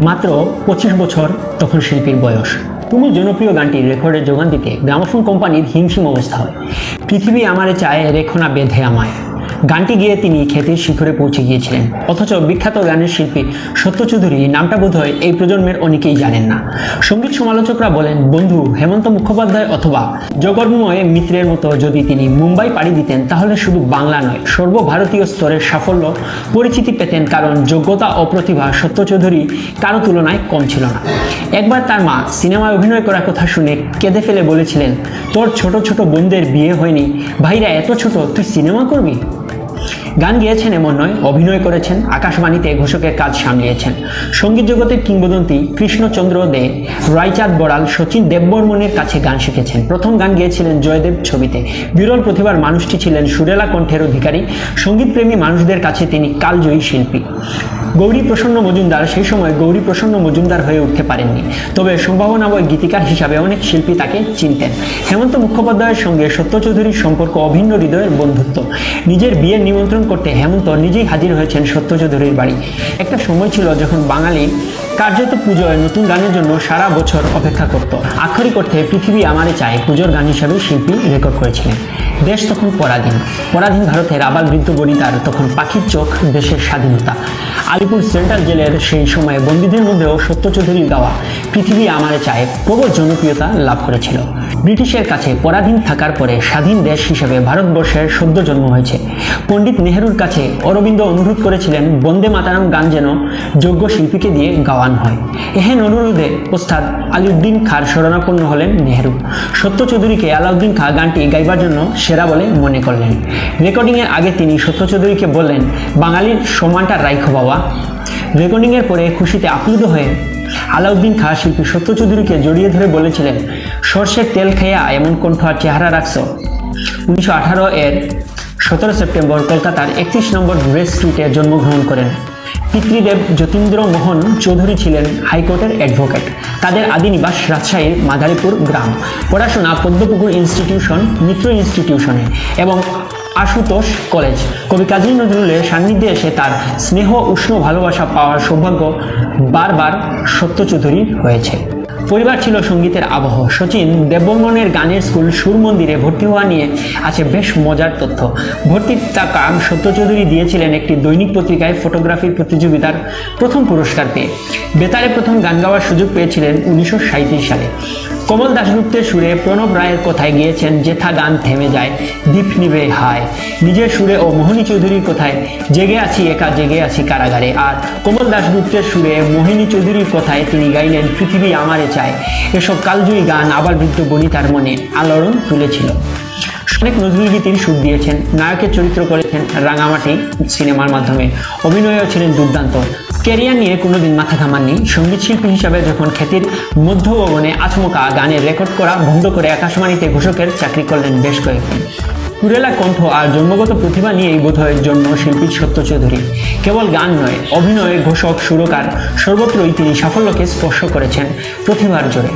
মাত্র পঁচিশ বছর তখন শিল্পীর বয়স। তুমুল জনপ্রিয় গানটির রেকর্ডের যোগান দিতে গ্রামোফোন কোম্পানির হিমশিম অবস্থা হয়। পৃথিবী আমারে চায় রেখনা বেঁধে আমায়। গানটি গিয়ে তিনি খ্যাতির শিখরে পৌঁছে গিয়েছিলেন। অথচ বিখ্যাত গানের শিল্পী সত্য চৌধুরী নামটা বোধহয় এই প্রজন্মের অনেকেই জানেন না। সংগীত সমালোচকরা বলেন, বন্ধু, হেমন্ত মুখোপাধ্যায় অথবা জগন্ময় মিত্রের মতো যদি তিনি মুম্বাই পাড়ি দিতেন, তাহলে শুধু বাংলা নয়, সর্বভারতীয় স্তরের সাফল্য পরিচিতি পেতেন কারণ যোগ্যতা ও প্রতিভা সত্য চৌধুরী কারও তুলনায় কম ছিল না। একবার তার মা সিনেমায় অভিনয় করার কথা শুনে কেঁদে ফেলে বলেছিলেন, তোর ছোট ছোট বোনদের বিয়ে হয়নি, ভাইরা এত ছোট, তুই সিনেমা করবি? গান গিয়েছেন এমন নয়, অভিনয় করেছেন, আকাশবাণীতে ঘোষকের কাজ সামলিয়েছেন। সংগীত জগতের কিংবদন্তি কৃষ্ণচন্দ্র দে রায়চাঁদ বড়াল, সচিন দেববর্মনের কাছে গান শিখেছেন। প্রথম গান গিয়েছিলেন জয়দেব ছবিতে। বিরল প্রতিভার মানুষটি ছিলেন সুরেলা কণ্ঠের অধিকারী। সঙ্গীতপ্রেমী মানুষদের কাছে তিনি কালজয়ী শিল্পী। গৌরী প্রসন্ন মজুমদার, সেই সময় গৌরী প্রসন্ন মজুমদার হয়ে উঠতে পারেননি। তবে সম্ভাবনাময় গীতিকার হিসাবে অনেক শিল্পী তাকে চিনতেন। হেমন্ত মুখোপাধ্যায়ের সঙ্গে সত্য চৌধুরীর সম্পর্ক অভিন্ন হৃদয়ের বন্ধুত্ব। নিজের বিয়ের নিমন্ত্রণ করতে হেমন্ত নিজেই হাজির হয়েছেন সত্য চৌধুরীর বাড়ি। একটা সময় ছিল যখন বাঙালি কার্যত পুজোয় নতুন গানের জন্য সারা বছর অপেক্ষা করত। আক্ষরিক অর্থে পৃথিবী আমারে চায় পুজোর গান হিসাবে শিল্পী রেকর্ড করেছিলেন। দেশ তখন পরাধীন। পরাধীন ভারতের আবাল বৃদ্ধ বনিতার তখন পাখির চোখ দেশের স্বাধীনতা। আলিপুর সেন্ট্রাল জেলের সেই সময়ে বন্দীদের মধ্যেও সত্য চৌধুরীর গাওয়া পৃথিবী আমারে চায় প্রবল জনপ্রিয়তা লাভ করেছিল। ব্রিটিশের কাছে পরাধীন থাকার পরে স্বাধীন দেশ হিসেবে ভারতবর্ষের সদ্য জন্ম হয়েছে। পণ্ডিত নেহরুর কাছে অরবিন্দ অনুরোধ করেছিলেন, বন্দে মাতারাম গান যেন যোগ্য শিল্পীকে দিয়ে গাওয়ান হয়। এহেন অনুরোধে ওস্তাদ আলিউদ্দিন খার শরণাপন্ন হলেন নেহরু। সত্য চৌধুরীকে আলাউদ্দিন খা গানটি গাইবার জন্য সেরা বলে মনে করলেন। রেকর্ডিংয়ের আগে তিনি সত্য চৌধুরীকে বললেন, বাঙালির সমানটা রাইখো বাবা। রেকর্ডিংয়ের পরে খুশিতে আপ্লুত হয়ে আলাউদ্দিন খাঁ শিল্পী সত্য চৌধুরীকে জড়িয়ে ধরে বলেছিলেন, সর্ষের তেল খেয়া এমন কণ্ঠ আর চেহারা রাখছ। উনিশশো আঠারো এর সতেরো সেপ্টেম্বর কলকাতার একত্রিশ নম্বর গ্রেস স্ট্রিটে জন্মগ্রহণ করেন। পিতৃদেব যতীন্দ্র মোহন চৌধুরী ছিলেন হাইকোর্টের অ্যাডভোকেট তাদের আদি নিবাস রাজশাহীর মাদারীপুর গ্রাম। পড়াশোনা পদ্মপুকুর ইনস্টিটিউশন মিত্র ইনস্টিটিউশনে এবং আশুতোষ কলেজ কবি কাজী নজরুলের সান্নিধ্যে এসে তার স্নেহ, উষ্ণ ভালোবাসা পাওয়ার সৌভাগ্য বারবার সত্য চৌধুরীর হয়েছে। পরিবার ছিল সঙ্গীতের আবহ। সচিন দেববঙ্গনের গানের স্কুল সুর মন্দিরে ভর্তি হওয়া নিয়ে আছে বেশ মজার তথ্য। ভর্তির টাকা সত্য চৌধুরী দিয়েছিলেন একটি দৈনিক পত্রিকায় ফটোগ্রাফির প্রতিযোগিতার প্রথম পুরস্কার পেয়ে। বেতারে প্রথম গান গাওয়ার সুযোগ পেয়েছিলেন উনিশশো সাঁইত্রিশ সালে। কমল দাশগুপ্তের সুরে প্রণব রায়ের কথায় গিয়েছেন জেঠা গান থেমে যায়, দীপ নিবে হায়। নিজের সুরে ও মোহিনী চৌধুরীর কথায়, জেগে আছি একা, জেগে আছি কারাগারে। আর কমল দাশগুপ্তের সুরে মোহিনী চৌধুরীর কথায় তিনি গাইলেন, পৃথিবী আমারে চায়। এসব কালজয়ী গান আবার বৃদ্ধ বনিতার মনে আলোড়ন তুলেছিল। অনেক নজরুল গীতির সুর দিয়েছেন, নায়কের চরিত্র করেছেন রাঙামাটি সিনেমার মাধ্যমে। অভিনয়ও ছিলেন দুর্দান্ত। ক্যারিয়ার নিয়ে কোনোদিন মাথা ঘামাননি। সংগীত শিল্পী হিসাবে যখন খ্যাতির মধ্য ভবনে আচমকা গানের রেকর্ড করা বন্ধ করে আকাশবাণীতে ঘোষকের চাকরি করলেন বেশ কয়েকদিন কুরেলা কণ্ঠ আর জন্মগত প্রতিভা নিয়েই বোধহয়ের জন্য শিল্পী সত্য চৌধুরী। কেবল গান নয়, অভিনয়ে ঘোষক সুরকার সর্বত্রই তিনি সাফল্যকে স্পর্শ করেছেন প্রতিভার জোরে।